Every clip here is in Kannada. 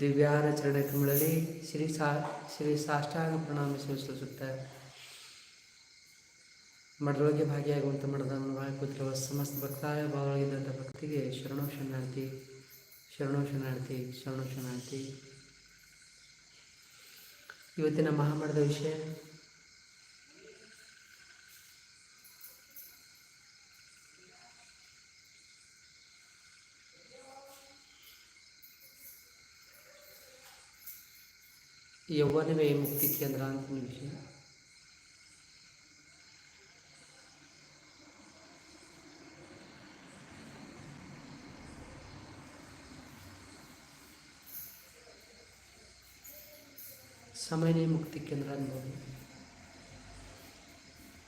ದಿವ್ಯಾರ ಚರಣ ಕಮಲಲ್ಲಿ ಶ್ರೀ ಸಾ, ಶ್ರೀ ಸಾಷ್ಟಾಂಗ ಪ್ರಣಾಮ ಸೂಚಿಸುತ್ತೆ ಮಠದೊಳಗೆ ಭಾಗಿಯಾಗುವಂಥ ಮಠದ ಭಾಗ ಕೂತಿರುವ ಸಮಸ್ತ ಭಕ್ತಾಯ ಭಾವವಾಗಿದ್ದಂಥ ಭಕ್ತಿಗೆ ಶರಣೋ ಶರಣಾರ್ಥಿ ಶರಣೋ ಶರಣಾರ್ಥಿ ಶರಣೋ ಶರಣಾರ್ಥಿ ಇವತ್ತಿನ ಮಹಾಮಠದ ವಿಷಯ ಯೌವನವೇ ಮುಕ್ತಿ ಕೇಂದ್ರ ಅಂತ ವಿಷಯ ಸಮಯನೇ ಮುಕ್ತಿ ಕೇಂದ್ರ ಅನ್ಬೋದು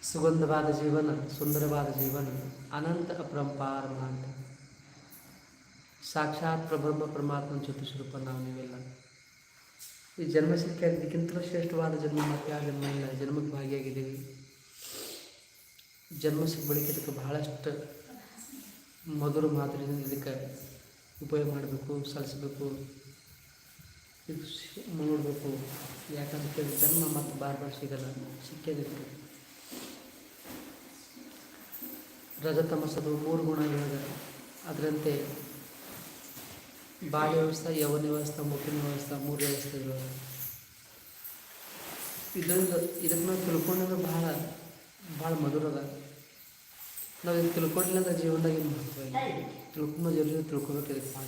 ಸುಗಂಧವಾದ ಜೀವನ ಸುಂದರವಾದ ಜೀವನ ಅನಂತ ಅಪರಂಪಾರ ಅಂತ ಸಾಕ್ಷಾತ್ ಪ್ರಬ್ರಹ್ಮ ಪರಮಾತ್ಮನ ಜೊತೆ ಸ್ವರೂಪ ನಾವು ನೀವೆಲ್ಲ ಈ ಜನ್ಮ ಸಿಕ್ಕಿದ್ದಕ್ಕಿಂತಲೂ ಶ್ರೇಷ್ಠವಾದ ಜನ್ಮ ಮತ್ತೆ ಆ ಜನ್ಮ ಇಲ್ಲ. ಜನ್ಮಕ್ಕೆ ಭಾಗಿಯಾಗಿದ್ದೀವಿ. ಜನ್ಮ ಸಿಕ್ಕ ಬಳಿಕ ಇದಕ್ಕೆ ಬಹಳಷ್ಟು ಮಧುರ ಮಾದರಿಯಿಂದ ಇದಕ್ಕೆ ಉಪಯೋಗ ಮಾಡಬೇಕು, ಸಲ್ಲಿಸಬೇಕು. ಇದು ನೋಡಬೇಕು. ಯಾಕಂತ ಜನ್ಮ ಮತ್ತು ಬಾರ್ ಬಾರ್ ಸಿಗಲ್ಲ. ಸಿಕ್ಕೇದಿತ್ತು ರಜತಮಸದು ಮೂರು ಗುಣ ಇವಾಗ ಅದರಂತೆ ಬಾಲ್ಯ ವ್ಯವಸ್ಥೆ ಯವನ ವ್ಯವಸ್ಥೆ ಮುಖಿನ ವ್ಯವಸ್ಥೆ ಮೂರು ವ್ಯವಸ್ಥೆಗಳು ಇದರಿಂದ ಇದಕ್ಕೆ ನಾವು ತಿಳ್ಕೊಂಡ್ರೆ ಭಾಳ ಭಾಳ ಮಧುರದ ನಾವು ಇದು ತಿಳ್ಕೊಂಡಿಲ್ಲ ಅಂದ್ರೆ ಜೀವನದಾಗ ಏನು ಇಲ್ಲ. ತಿಳ್ಕೊಂಬ ಜೊತೆ ತಿಳ್ಕೊಬೇಕು ಇದಕ್ಕೆ ಭಾಳ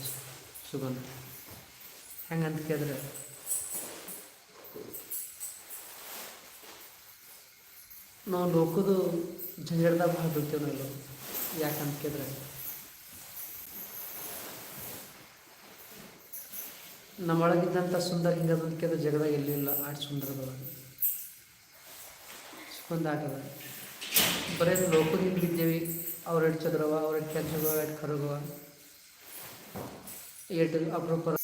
ಸುಗಂಧ ಹೆಂಗಂತ ಕೇಳಿದ್ರೆ, ನಾವು ಲೋಕದ ಜಂಜಡದಾಗ ಭಾಳ ಬೀಳ್ತೇವೆ ನಾವು ಯಾಕಂತ ಕೇಳಿದ್ರೆ ನಮ್ಮೊಳಗಿದ್ದಂಥ ಸುಂದರ ಹಿಂಗೆ ಅದು ಜಗದಾಗ ಎಲ್ಲಿಲ್ಲ ಆಟ ಸುಂದರವಾಗಿ ಸುಗಂಧ ಆಟದ ಬರೀ ಲೋಕದ ಹಿಂಗೆ ಬಿದ್ದೇವಿ ಅವ್ರು ಎರಡು ಚದ್ರವ, ಅವ್ರ ಕೆಂಚಗವ ಎಷ್ಟು ಕರಗುವ. ಎಷ್ಟು ಅಪರೂಪ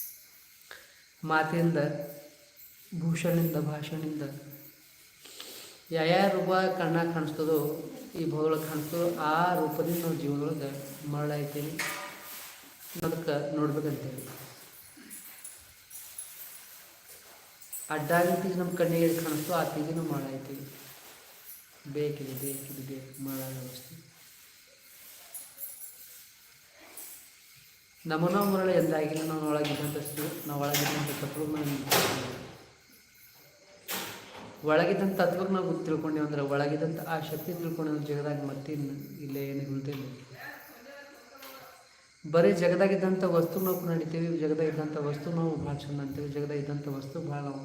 ಮಾತಿಂದ ಭೂಷಣದಿಂದ ಭಾಷಣಿಂದ ಯಾವ ರೂಪ ಕಣ್ಣ ಕಾಣಿಸ್ತದೋ, ಈ ಭೂಗೊಳಗೆ ಕಾಣಿಸ್ತದೋ, ಆ ರೂಪದಿಂದ ನಾವು ಜೀವನದೊಳಗೆ ಮರಳಾಯ್ತೀವಿ. ಅದಕ್ಕೆ ನೋಡ್ಬೇಕಂತೇಳಿ. ಅಡ್ಡಾಗಿ ನಮ್ಮ ಕಣ್ಣಿಗೆ ಎಲ್ಲಿ ಕಾಣಿಸ್ತು, ಆ ಪೀಸಿನೂ ಮಾಡಾಯ್ತು. ಬೇಕಿದೆ ಬೇಕಿದೆ, ಬೇಕು ಮಾಡ ವ್ಯವಸ್ಥೆ. ನಮ್ಮನ ಮರಳ ಎಂದಾಗಿಲ್ಲ, ನಾವು ಒಳಗಿದ್ದಂಥಷ್ಟು ನಾವು ಒಳಗಿದ್ದಂಥ ತತ್ವ ಒಳಗಿದ್ದಂಥ ತತ್ವಕ್ಕೆ ನಾವು ತಿಳ್ಕೊಂಡೇವು ಅಂದ್ರೆ ಒಳಗಿದ್ದಂಥ ಆ ಶಕ್ತಿ ತಿಳ್ಕೊಂಡೇವು ಜಗದಾಗ ಮತ್ತೆ ಇಲ್ಲೇ ಏನು ಉಳಿದಿಲ್ಲ ಬರೀ ಜಗದಾಗಿದ್ದಂಥ ವಸ್ತು ನಾವು ನಡಿತೀವಿ ಜಗದಾಗಿದ್ದಂಥ ವಸ್ತು ನಾವು ಭಾಳ ಚೆಂದ ಅಂತೀವಿ ಜಗದಾಗಿದ್ದಂಥ ವಸ್ತು ಭಾಳ ನಾವು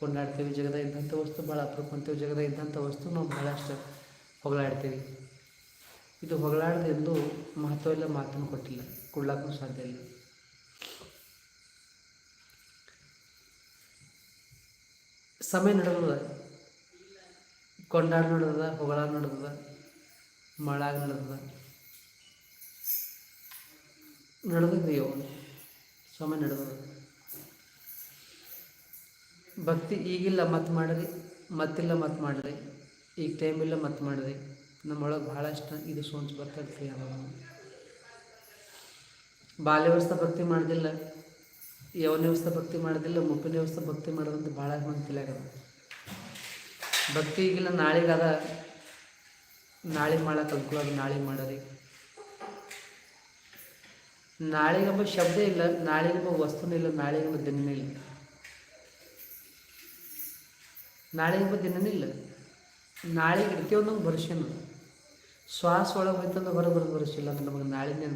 ಕೊಂಡಾಡ್ತೀವಿ ಜಗದಾಗ ಇದ್ದಂಥ ವಸ್ತು ಭಾಳ ಅಪರೂಪ ಅಂತೀವಿ ಜಗದಾಗ ಇದ್ದಂಥ ವಸ್ತು, ನಾವು ಭಾಳಷ್ಟು ಹೊಗಳಾಡ್ತೀವಿ ಇದು ಹೊಗಳಾಡ್ದು ಎಂದು ಮಹತ್ವ ಇಲ್ಲ, ಮಾತನ್ನು ಕೊಟ್ಟಿಲ್ಲ, ಕೊಡ್ಲಾಕೂ ಸಾಧ್ಯ ಇಲ್ಲ. ಸಮಯ ನಡೆದದ? ಕೊಂಡಾಡ್ ನಡೆದದ ಹೊಗಳಾಗ ನಡೆದದ, ಮಳಾಗ ನಡೆದದ? ನಡೆದಿದೆಯೋ ಸಮಯ ನಡೆದದ? ಭಕ್ತಿ ಈಗಿಲ್ಲ ಮತ್ತೆ ಮಾಡಿರಿ, ಮತ್ತಿಲ್ಲ ಮತ್ತೆ ಮಾಡಿರಿ, ಈಗ ಟೈಮ್ ಇಲ್ಲ ಮತ್ತೆ ಮಾಡಿರಿ. ನಮ್ಮೊಳಗೆ ಭಾಳಷ್ಟು ಇದು ಸೋಂಚು ಅದ. ಬಾಲ್ಯ ವ್ಯವಸ್ಥೆ ಭಕ್ತಿ ಮಾಡೋದಿಲ್ಲ ವ್ಯವಸ್ಥೆ ಭಕ್ತಿ ಮಾಡೋದಿಲ್ಲ, ಮುಪ್ಪಿನ ವ್ಯವಸ್ಥೆ ಭಕ್ತಿ ಮಾಡೋದಂತ ಭಾಳ ಮಂದಿ ತಿಳಿಯಾಗದ ಭಕ್ತಿ ಈಗಿಲ್ಲ ನಾಳೆಗಾದ ನಾಳೆ ಮಾಡ ಕಲ್ಕೊಳ್ಳೋದು ನಾಳೆ ಮಾಡರಿ. ನಾಳೆಗೆಂಬ ಶಬ್ದ ಇಲ್ಲ, ನಾಳೆಗೆ ವಸ್ತುನೂ ಇಲ್ಲ, ನಾಳೆಗೆ ದಿನನೇ ಇಲ್ಲ. ನಾಳೆಗೆಂಬ ದಿನನೇ ಇಲ್ಲ ನಾಳೆಗೆ ಇರ್ತೇವೆ ನಮ್ಗೆ ಭರವಸೆನು ಶ್ವಾಸ ಒಳಗೆ ಹೋಯ್ತಂದ್ರೆ ಹೊರ ಬರೋದು ಭರವಸೆ ಇಲ್ಲ ಅಂದ್ರೆ ನಮಗೆ ನಾಳಿನೇ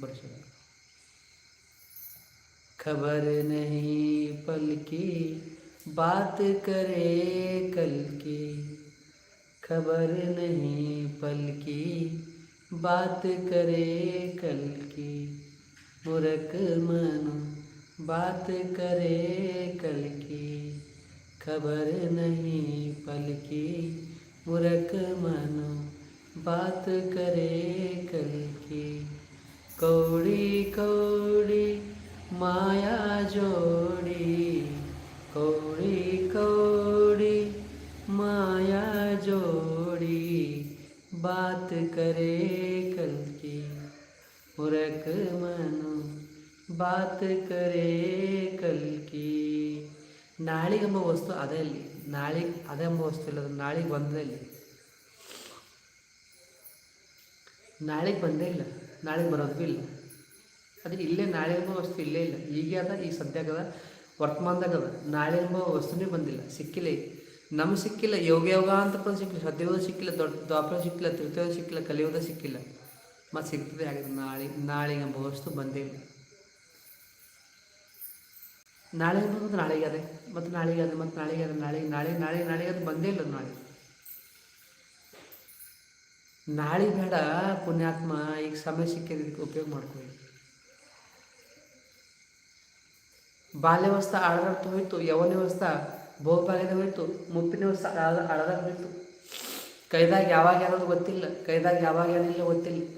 ಭರವಸೆ ಇಲ್ಲ खबर नहीं पल की बात करे कल की खबर नहीं पल की बात करे कल की मुरक मनो बात करे कल की खबर नहीं, पल की मुरक मनो बात करे कल की। कौड़ी कौड़ी माया जोड़ी, कौड़ी कौड़ी माया जोड़ी बात करे कल की। मुरक मनो बात करे कल ನಾಳೆಗೆಂಬ ವಸ್ತು ಅದೇ ಇಲ್ಲಿ. ನಾಳೆಗೆ ಅದೇ ಎಂಬ ವಸ್ತು ಇಲ್ಲ ನಾಳೆಗೆ ಬಂದೇ ಇಲ್ಲ. ನಾಳೆಗೆ ಬಂದೇ ಇಲ್ಲ, ನಾಳೆಗೆ ಬರೋದು ಇಲ್ಲ. ಅದು ಇಲ್ಲೇ ನಾಳೆ ಎಂಬ ವಸ್ತು ಇಲ್ಲೇ ಇಲ್ಲ. ಈಗ ಅದ ಈಗ ಸದ್ಯಕ್ಕದ ವರ್ತಮಾನದಾಗ ಅದ ನಾಳೆ ಎಂಬ ವಸ್ತುನೇ ಬಂದಿಲ್ಲ, ಸಿಕ್ಕಿಲ್ಲ ಈಗ. ನಮ್ಗೆ ಸಿಕ್ಕಿಲ್ಲ, ಯೋಗ ಯೋಗ ಅಂತ ಸಿಕ್ಕಿಲ್ಲ ಸದ್ಯೋದ ಸಿಕ್ಕಿಲ್ಲ, ದೊಡ್ಡ ದ್ವಾಪರ ಸಿಕ್ಕಿಲ್ಲ ತೃತೀಯ ಸಿಕ್ಕಿಲ್ಲ ಕಲಿಯೋದ ಸಿಕ್ಕಿಲ್ಲ. ಮತ್ತು ಸಿಗ್ತದೆ ಆಗಿದೆ ನಾಳೆ ನಾಳೆ ಎಂಬ ವಸ್ತು ಬಂದೇ ಇಲ್ಲ. ನಾಳೆ ಮತ್ತು ನಾಳೆಗೆ ಅದೇ. ಮತ್ತು ನಾಳೆಗೆ ಅದೇ, ಮತ್ತು ನಾಳೆಗೆ ಅದೇ ನಾಳೆ ನಾಳೆ ನಾಳೆ ನಾಳೆ ಅದು ಬಂದೇ ಇಲ್ಲ ನಾಳೆ. ನಾಳೆ ಬೇಡ, ಪುಣ್ಯಾತ್ಮ, ಈಗ ಸಮಯ ಸಿಕ್ಕಿದ್ದಕ್ಕೆ ಉಪಯೋಗ ಮಾಡ್ಕೊಳ್ಳಿ. ಬಾಲ್ಯಾವಸ್ಥೆ ಅಳದಾಡ್ತು ಹೋಯ್ತು ಯೌವನಾವಸ್ಥೆ ಬಹುಭಾಗದ ಹೋಯ್ತು ಮುಪ್ಪಿನ ವ್ಯವಸ್ಥೆ ಅಳದ, ಅಳದಾಗ ಹೋಯ್ತು. ಕೈದಾಗ ಯಾವಾಗ ಯಾರೋದು ಗೊತ್ತಿಲ್ಲ, ಕೈದಾಗ ಯಾವಾಗ ಏನಿಲ್ಲ ಗೊತ್ತಿಲ್ಲ.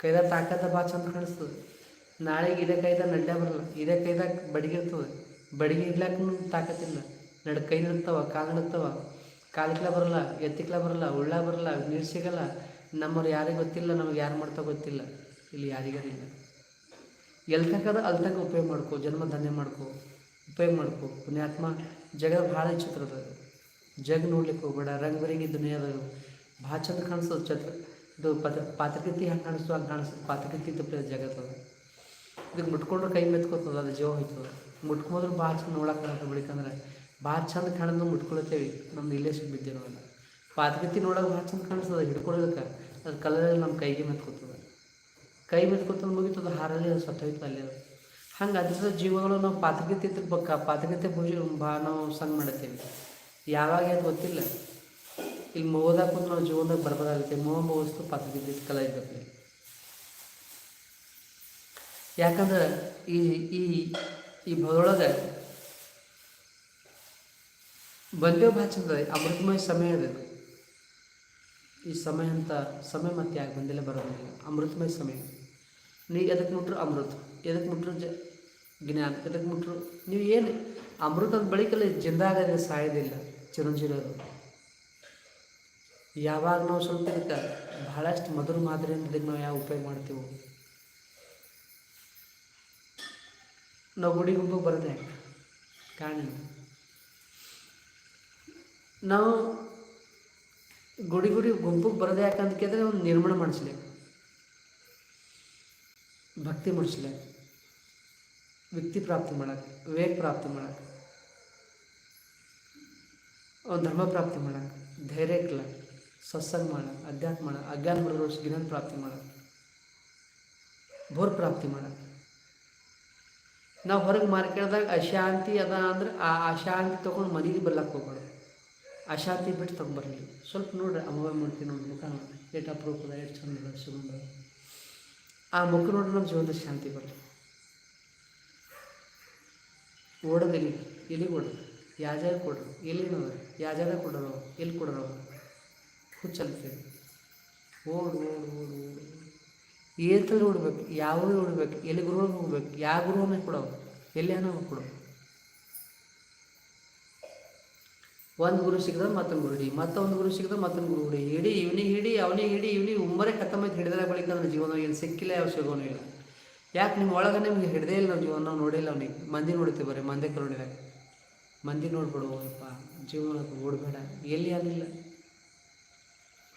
ಕೈದಾಗ ತಾಕತ್ತ ಭಾಳ ಚಂದ ಕಾಣಿಸ್ತದೆ. ನಾಳೆಗೆ ಇದೇ ಕೈದಾಗ ನಡ್ಯ ಬರಲ್ಲ. ಇದೇ ಕೈದಾಗ ಬಡಿಗೆ ಇರ್ತದೆ. ಬಡಿಗೆ ಇಡ್ಲಾಕೂ ತಾಕತ್ತಿಲ್ಲ ನಡ್ ಕೈ ನಡ್ತಾವ, ಕಾಲು ನಡ್ತಾವ. ಕಾಲಿಕ್ಲ ಬರಲ್ಲ ಎತ್ತಿಕ್ಲ ಬರಲ್ಲ, ಉಳ್ಳ ಬರಲ್ಲ, ನೀರು ಸಿಗಲ್ಲ. ನಮ್ಮವ್ರು ಯಾರಿಗೆ ಗೊತ್ತಿಲ್ಲ, ನಮಗೆ ಯಾರು ಮಾಡ್ತಾ ಗೊತ್ತಿಲ್ಲ. ಇಲ್ಲಿ ಯಾರಿಗಾರಿಲ್ಲ ಎಲ್ಲಿ ತಕ್ಕದ ಅಲ್ಲಿ ತನಕ ಉಪಯೋಗ ಮಾಡ್ಕೋ, ಜನ್ಮ ಧನ್ಯ ಮಾಡ್ಕೋ, ಉಪಯೋಗ ಮಾಡ್ಕೋ. ಪುಣ್ಯಾತ್ಮ ಜಗ ಭಾಳ ಚಿತ್ರದ ಜಗ್ ನೋಡ್ಲಿಕ್ಕೆ ಹೋಗ್ಬೇಡ, ರಂಗ್ ಬರಂಗಿ ದುನಿಯಾದ ಭಾಳ ಚಂದ ಕಾಣಿಸ್ತದೆ ಚತ್ರ. ಇದು ಪತ್ರ ಪಾತ್ರಕೃತಿ ಹಂಗೆ ಕಾಣಿಸ್ತು ಹಂಗೆ ಕಾಣಿಸ್ತದೆ ಪಾತ್ರಕೃತಿ ತಪ್ಪಿ ಜಗತ್ತದ. ಇದಕ್ಕೆ ಮುಟ್ಕೊಂಡ್ರೆ ಕೈ ಮೆತ್ಕೋತದ, ಅದು ಜೀವ ಹೋಯ್ತದ. ಮುಟ್ಕೊಂಡ್ರೆ ಭಾಳ ಚಂದ ನೋಡಕ್ಕೆ ಬಿಡಿಕಂದ್ರೆ ಭಾಳ ಚಂದ ಕಾಣೋದು ಮುಟ್ಕೊಳತ್ತೇವಿ. ನಮ್ದು ಇಲ್ಲೇ ಬಿದ್ದೆ ಬಿದ್ದಿರೋಲ್ಲ ಪಾತ್ರಕೃತಿ ನೋಡೋಕೆ ಭಾಳ ಚಂದ ಕಾಣಿಸ್ತದೆ ಹಿಡ್ಕೊಳ್ಳೋದಕ್ಕೆ ಅದು ಕಲರಲ್ಲಿ ನಮ್ಮ ಕೈಗೆ ಮೆತ್ಕೋತದ. ಕೈ ಮೆತ್ಕೊತಂದು ಮುಗಿತದ ಹಾರಲ್ಲಿ ಅದು ಸತ್ತೋಯ್ತು ಅಲ್ಲಿ ಅದು. ಹಂಗೆ ಅದ್ರ ಜೀವಗಳು ನಾವು ಪಾತ್ರಗತಿ ಬಕ್ಕ ಪಾತ್ರಗತಿ ಪೂಜೆ ಭಾಳ ನಾವು ಸಂಗ್ ಮಾಡತ್ತೇವೆ. ಯಾವಾಗ ಅದು ಗೊತ್ತಿಲ್ಲ. ಇಲ್ಲಿ ಮೋದಾಗ ಕುಂತು ನಾವು ಜೀವನದಾಗ ಬರ್ಬೋದಾಗುತ್ತೆ ಮೋಹ ಮೋಸ್ತು ವಸ್ತು ಪಾತ್ರಗತಿ ಕಲ ಯಾಕಂದ್ರೆ ಈ ಈ ಈ ಭವದೊಳಗೆ ಬಂದೇವು ಭಾಳ ಚಂದ ಅಮೃತಮಯ ಸಮಯ ಅದು. ಈ ಸಮಯ ಅಂತ ಸಮಯ ಮತ್ತೆ ಯಾಕೆ ಬಂದಿಲ್ಲ ಬರೋದಿಲ್ಲ ಅಮೃತಮಯ ಸಮಯ. ನೀ ಎದಕ್ಕೆ ಮುಟ್ರು ಅಮೃತ? ಎದಕ್ಕೆ ಮುಟ್ರು ಜ, ಜ್ಞಾನ? ಎದಕ್ಕೆ ಮುಟ್ರು? ನೀವು ಏನು ಅಮೃತದ ಬಳಿಕಲ್ಲ ಜಿಂದಾಗದೆ ಸಾಯೋದಿಲ್ಲ ಚಿರಂಜೀವಿ ಅದು ಯಾವಾಗ ನಾವು ಸ್ವಲ್ಪ ಇದಕ್ಕೆ ಬಹಳಷ್ಟು ಮಧುರ ಮಾದರಿಯಿಂದ ಇದಕ್ಕೆ ನಾವು ಯಾವ ಉಪಯೋಗ ಮಾಡ್ತೀವೋ? ನಾವು ಗುಡಿ ಗುಂಪು ಬರೋದು ಯಾಕೆ ಕಾರಣ ಏನು? ನಾವು ಗುಡಿ ಗುಡಿ ಗುಂಪಿಗೆ ಬರೋದು ಯಾಕಂತ ಕೇಳಿದ್ರೆ ಒಂದು ನಿರ್ಮಾಣ ಮಾಡಿಸ್ಲಿ ಭಕ್ತಿ ಮಾಡಿಸ್ಲಿ ವ್ಯಕ್ತಿ ಪ್ರಾಪ್ತಿ ಮಾಡಕ್ಕೆ ವಿವೇಕ ಪ್ರಾಪ್ತಿ ಮಾಡಕ್ಕೆ ಒಂದು ಧರ್ಮ ಪ್ರಾಪ್ತಿ ಮಾಡಕ್ಕೆ ಧೈರ್ಯ ಇಕ್ಲಕ್ಕೆ ಸತ್ಸಂಗ ಮಾಡಕ್ಕೆ ಅಧ್ಯಾತ್ಮ ಮಾಡಕ್ಕೆ ಅಜ್ಞಾನ ಬರೋದ್ರ ಜ್ಞಾನ ಪ್ರಾಪ್ತಿ ಮಾಡಕ್ಕೆ ಭೋರ್ ಪ್ರಾಪ್ತಿ ಮಾಡಕ್ಕೆ ನಾವು ಹೊರಗೆ ಮಾರ್ಕೆಟ್ದಾಗ ಅಶಾಂತಿ ಅದ ಅಂದ್ರೆ ಆ ಅಶಾಂತಿ ತೊಗೊಂಡು ಮನೆಗೆ ಬರ್ಲಕ್ಕೆ ಹೋಗ್ಬಾರ್ದು ಅಶಾಂತಿ ಬಿಟ್ಟು ತೊಗೊಂಬರ್ಲಿ ಸ್ವಲ್ಪ ನೋಡ್ರಿ ಅಮ್ಮ ನೋಡಿ ಮುಖ ನೋಡಿ ಎಷ್ಟು ಅಪರೂಪದ ಎಷ್ಟು ಚಂದ ಸುಗಂಧ. ಆ ಮುಖ ನೋಡ್ರಿ ನಮ್ಮ ಜೀವನದ ಶಾಂತಿ ಬರಲಿ ಓಡೋದು ಎಲ್ಲಿ ಎಲ್ಲಿಗೆ ಓಡೋದು. ಕೊಡ್ರಿ. ಎಲ್ಲಿ ನೋಡ್ರಿ? ಎಲ್ಲಿನವ ಯಾವ ಜಾಗ ಕೊಡೋರು, ಎಲ್ಲಿ ಕೊಡೋರು? ಹುಚ್ಚಲ್ತೇವೆ ಓಡು ಓಡು ಓಡು ಓಡು. ಏತಲ್ಲಿ ಹುಡ್ಬೇಕು ಯಾವ ಹುಡ್ಬೇಕು, ಎಲ್ಲಿ ಗುರುವಿಗೆ ಹೋಗ್ಬೇಕು ಯಾವ ಗುರುವನ್ನ ಕೊಡೋ ಎಲ್ಲಿ ಹಣ ಕೊಡೋವು ಒಂದು ಗುರು ಸಿಕ್ಕಿದ್ರೆ ಮತ್ತೊಂದು ಗುರು ಹಿಡಿ, ಮತ್ತೊಂದು ಗುರು ಸಿಕ್ಕಿದ್ರೆ ಮತ್ತೊಂದು ಗುರು ಹಿಡಿ ಹಿಡಿ, ಇವನಿಗೆ ಹಿಡಿ, ಅವನಿಗೆ ಹಿಡಿ, ಇವನಿಗೆ ಉಮ್ಮರೆ ಕತ್ತಮ್ಮ ಹಿಡಿದ್ರೆ ಬಳಿಕ ನನ್ನ ಜೀವನ ಏನು ಸಿಕ್ಕಿಲ್ಲ, ಯಾವ ಸಿಗೋನು ಇಲ್ಲ. ಯಾಕೆ ನಿಮ್ಮ ಒಳಗೆ ನಿಮ್ಗೆ ಹಿಡ್ದೇ ಇಲ್ಲ ನಾವು ಜೀವನ ನೋಡಿಲ್ಲ ಅವನಿಗೆ. ಮಂದಿ ನೋಡ್ತೀವಿ ಬರೀ, ಮಂದಿ ನೋಡಿದಾಗ ಮಂದಿ ನೋಡ್ಬಿಡುವಪ್ಪ ಜೀವನಕ್ಕೆ ಓಡಬೇಡ. ಎಲ್ಲಿ ಅನ್ನಿಲ್ಲ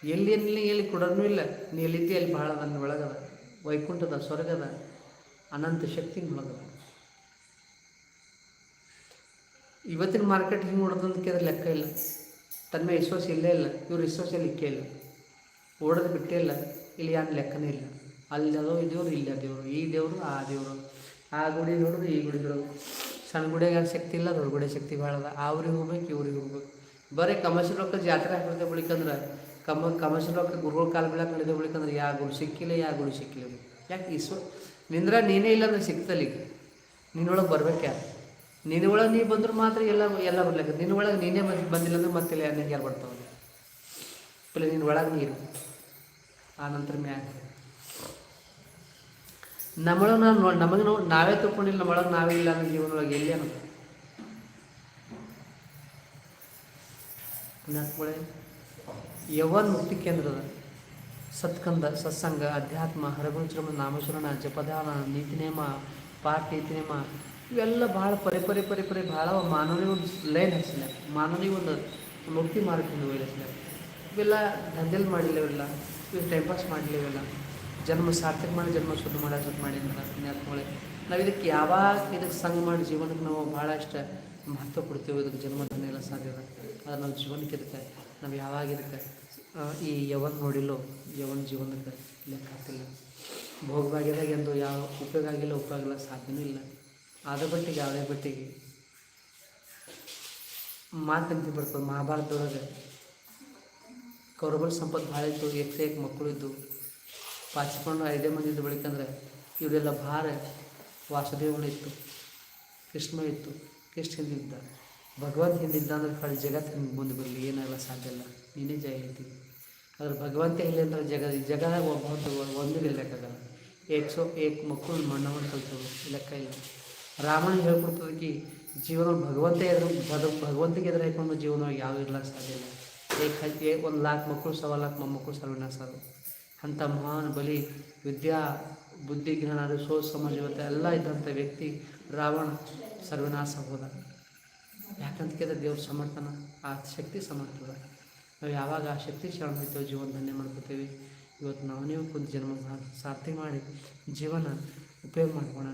ಎಲ್ಲಿ ಏನಿಲ್ಲ ಎಲ್ಲಿ ಕೊಡೋನು ಇಲ್ಲ. ನೀ ಎಲ್ಲಿದ್ದಿ ಅಲ್ಲಿ ಭಾಳ ನನ್ನ ಒಳಗದ ವೈಕುಂಠದ ಸ್ವರ್ಗದ ಅನಂತ ಶಕ್ತಿ ಒಳಗದ. ಇವತ್ತಿನ ಮಾರ್ಕೆಟ್ ಹಿಂಗೆ ನೋಡೋದಂತ ಕೇಳಿದ್ರೆ ಲೆಕ್ಕ ಇಲ್ಲ. ತನ್ಮೆ ವಿಶ್ವಾಸ ಇಲ್ಲೇ ಇಲ್ಲ. ಇವ್ರ ವಿಶ್ವಾಸ ಇಕ್ಕೇ ಇಲ್ಲ ಓಡೋದು ಬಿಟ್ಟೇ ಇಲ್ಲ. ಇಲ್ಲಿ ಯಾರು ಲೆಕ್ಕನೇ ಇಲ್ಲ. ಅಲ್ಲಿ ಅದೋ ದೇವ್ರು ಇಲ್ಲಿ ದೇವರು. ಈ ದೇವರು, ಆ ದೇವರು. ಆ ಗುಡಿ ನೋಡಿದ್ರು ಈ ಗುಡಿ ನೋಡೋದು. ಸಣ್ಣ ಗುಡಿಯಾಗ ಶಕ್ತಿ ಇಲ್ಲ, ದೊಡ್ಡ ಗುಡಿ ಶಕ್ತಿ ಭಾಳ ಅದ. ಆ ಊರಿಗೆ ಹೋಗ್ಬೇಕು ಇವ್ರಿಗೆ ಹೋಗ್ಬೇಕು. ಬರೀ ಕಮರ್ಷಿಯಲ್ ರೊಕ್ಕ ಜಾತ್ರೆ ಹಾಕಿದ್ರೆ ಬಳಿಕಂದ್ರೆ ಕಮ ಕಮರ್ಷಿಯಲ್ ಗುರುಗಳ ಕಾಲ ಬೀಳಕ್ಕೆ ನಡೆದ ಬಳಿಕಂದ್ರೆ ಯಾ ಗುರು ಸಿಕ್ಕಿಲ್ಲ, ಯಾ ಗುರು ಸಿಕ್ಕಿಲ್ಲ ಯಾಕೆ ಈಶ್ವರ ನಿಂದ್ರ ನೀನೇ ಇಲ್ಲ ಅಂದ್ರೆ ಸಿಗ್ತಲ್ಲ ಈಗ. ನಿನ್ನೊಳಗೆ ಬರ್ಬೇಕು ಯಾರು? ನಿನ್ನೊಳಗೆ ನೀ ಬಂದ್ರೆ ಮಾತ್ರ ಎಲ್ಲ ಎಲ್ಲ ಬರ್ಲಿಕ್ಕೆ ನಿನ್ನೊಳಗೆ ನೀನೇ ಮತ್ತೆ ಬಂದಿಲ್ಲ ಅಂದ್ರೆ ಮತ್ತೆ ನಿನ್ಗೆ ಯಾರು ಬರ್ತಾವೆ ಪಲ್ಲ ನಿನ್ನ ಒಳಗೆ ನೀರು. ಆ ನಂತರ ಮ್ಯಾಗ. ನಮ್ಮೊಳಗೆ ನಾವು ನೋಡಿ ನಮಗೆ ನಾವು ನಾವೇ ತಿಳ್ಕೊಂಡಿಲ್ಲ, ನಮ್ಮೊಳಗೆ ನಾವೇ ಇಲ್ಲ ಅನ್ನೋ ಜೀವನೊಳಗೆ ಎಲ್ಲಿ ಅನ್ನೋದು ಯವನ್ ಮುಕ್ತಿ ಕೇಂದ್ರದ ಸತ್ಕಂದ, ಸತ್ಸಂಗ, ಅಧ್ಯಾತ್ಮ, ಹರಗುಣಚರಮ, ನಾಮಶರಣ, ಜಪದಾನ ನೀತಿ ನೇಮ ಪಾಠ ನೀತಿ ನೇಮ ಇವೆಲ್ಲ ಭಾಳ ಪರಿ ಪರಿ ಪರಿ ಪರಿ ಭಾಳ ಮಾನವನಿಗೆ ಒಂದು ಲೈನ್ ಹಚ್ಚಿಲ್ಲ ಮಾನವನಿಗೆ ಒಂದು ಮುಕ್ತಿ ಮಾರ್ಗದಿಂದ ಹೋಗಿಲ್ಲ ಇವೆಲ್ಲ ದಂಧೆಲ್ ಮಾಡಿಲ್ಲ ಇವೆಲ್ಲ ಇವು ಟೈಮ್ ಪಾಸ್ ಮಾಡಲಿಲ್ಲ ಇವೆಲ್ಲ ಜನ್ಮ ಸಾರ್ಥಕ ಮಾಡಿ, ಜನ್ಮ ಶುದ್ಧ ಮಾಡೋದು ಮಾಡಿದ್ರ ಪುಣ್ಯಾತ್ಮಗಳೇ ನಾವು ಇದಕ್ಕೆ ಯಾವಾಗ ಇದಕ್ಕೆ ಸಂಘ ಮಾಡಿ ಜೀವನಕ್ಕೆ ನಾವು ಭಾಳಷ್ಟು ಮಹತ್ವ ಕೊಡ್ತೀವಿ, ಇದಕ್ಕೆ ಜನ್ಮದನ್ನೆಲ್ಲ ಸಾಧ್ಯ ಅದು. ನಮ್ಮ ಜೀವನಕ್ಕೆ ಇದಕ್ಕೆ ನಾವು ಯಾವಾಗ ಇದಕ್ಕೆ ಈ ಯವನ್ ನೋಡಿಲ್ಲೋ, ಯವನ್ ಜೀವನಕ್ಕೆ ಲೆಕ್ಕ ಹಾಕಿಲ್ಲ. ಭೋಗಭಾಗ್ಯದಾಗ ಎಂದು ಯಾವ ಉಪಯೋಗ ಆಗಿಲ್ಲ ಉಪಯೋಗ ಆಗಿಲ್ಲ, ಸಾಧ್ಯನೂ ಇಲ್ಲ. ಆದ ಬಟ್ಟಿಗೆ ಯಾವುದೇ ಬಟ್ಟಿಗೆ ಮಾತಂತಿ ಬರ್ತದೆ. ಮಹಾಭಾರತದೊಳಗೆ ಕೌರಬಲ್ ಸಂಪತ್ತು ಭಾಳ ಇತ್ತು. ಏಕ ಏಕ್ ಮಕ್ಕಳು ಇದ್ದು, ಪಾಚಿಕೊಂಡು ಐದೇ ಮಂದಿ ಇದ್ದು ಬೆಳಿಕಂದ್ರೆ ಇವರೆಲ್ಲ ಭಾರ ವಾಸುದೇವನ ಇತ್ತು, ಕೃಷ್ಣ ಇತ್ತು ಕೃಷ್ಣ ಹಿಂದಿದ್ದ ಭಗವಂತ ಹಿಂದಿದ್ದ ಅಂದ್ರೆ ಕಳೆ ಜಗತ್ತು ಮುಂದೆ ಬರಲಿ ಏನಾಗಲ್ಲ ಸಾಧ್ಯ ಇಲ್ಲ. ನೀನೇ ಜಯ ಹೇಳ್ತೀವಿ ಆದ್ರೆ ಭಗವಂತ ಇಲ್ಲ ಅಂದ್ರೆ ಜಗ ಜಗ ಒಬ್ಬ ಒಂದು ಲೆಕ್ಕಾಗಲ್ಲ ಏಕ್ ಸೊ ಏಕ್ ಮಕ್ಕಳು, ಮಣ್ಣವನ್ನು ಕಲ್ತವು ಲೆಕ್ಕ ಇಲ್ಲ. ರಾಮನ ಹೇಳ್ಕೊಡ್ತದಕ್ಕೆ ಜೀವನ ಭಗವಂತ ಎದುರು ಬದು ಭಗವಂತಿಗೆ ಎದುರು ಹಾಕೊಂಡು ಜೀವನ ಯಾವ ಇರಲ್ಲ ಸಾಧ್ಯ ಇಲ್ಲ. ಏಕ್ ಒಂದು ಲಾಖ ಮಕ್ಕಳು, ಸವಾ ಲಾಕ್ ಮೊಮ್ಮಕ್ಕಳು ಸರ್ವನಾಶ ಅದು ಅಂಥ ಮಹಾನ್ ಬಲಿ ವಿದ್ಯಾ ಬುದ್ಧಿ ಜ್ಞಾನ ಸೋ, ಸಮಾಜ ಎಲ್ಲ ಇದ್ದಂಥ ವ್ಯಕ್ತಿ ರಾವಣ ಸರ್ವನಾಶ ಹೋದ. ಯಾಕಂತ ಕೇಳಿದ್ರೆ ದೇವ್ರ ಸಮರ್ಥನ, ಆ ಶಕ್ತಿ ಸಮರ್ಥದ. ನಾವು ಯಾವಾಗ ಆ ಶಕ್ತಿ ಶರಣ ಹೋಗ್ತೇವೆ ಜೀವನ ಧನ್ಯ ಮಾಡ್ಕೋತೇವೆ. ಇವತ್ತು ನಾವು ನೀವು ಕುಂತು ಜನ್ಮ ಸಾರ್ಥಿ ಮಾಡಿ ಜೀವನ ಉಪಯೋಗ ಮಾಡ್ಕೋಣ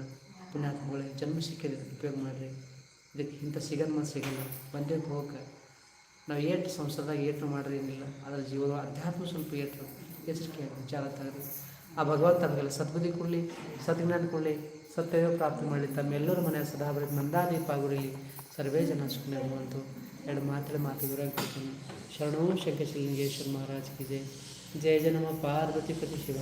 ಪುಣ್ಯಾತ್ಮಗಳೇ, ಜನ್ಮ ಸಿಕ್ಕಿದೆ ಉಪಯೋಗ ಮಾಡಿರಿ. ಇದಕ್ಕೆ ಇಂಥ ಸಿಗಲ್ಲ ಸಿಗಲ್ಲ. ಬಂದೇ ಹೋಗಕ್ಕೆ. ನಾವು ಏಟು ಸಂಸ್ಥೆದಾಗ ಏಟು ಮಾಡ್ರಿ ಏನಿಲ್ಲ. ಅದರ ಜೀವನ ಅಧ್ಯಾತ್ಮ ಸ್ವಲ್ಪ ಏಟು. ಎಚ್ಚರಿಕೆ ವಿಚಾರ ತಗೋರಿ. ಆ ಭಗವಂತ ನಮಗೆಲ್ಲ ಸದ್ಬುದ್ಧಿ ಕೊಡಲಿ ಸದ್ಜ್ಞಾನ ಕೊಡಲಿ ಸತ್ಯವ ಪ್ರಾಪ್ತಿ ಮಾಡಲಿ. ತಮ್ಮೆಲ್ಲರ ಮನೆಯ ಸದಾ ಮಂದಾದೀಪ ಆಗಿರಲಿ ಸರ್ವೇ ಜನ ಸುಮ್ಮನೆ ಅಂತ ಎರಡು ಮಾತಾಡಿ ಮಾತು ವಿವರ ಕೊಡ್ತೀನಿ ಶರಣೋ ಶಂಕರಲಿಂಗೇಶ್ವರ ಮಹಾರಾಜ್ ಕಿ ಜಯ ಜಯ ಜನಮ ಪಾರ್ವತಿ ಪತಿ ಶಿವ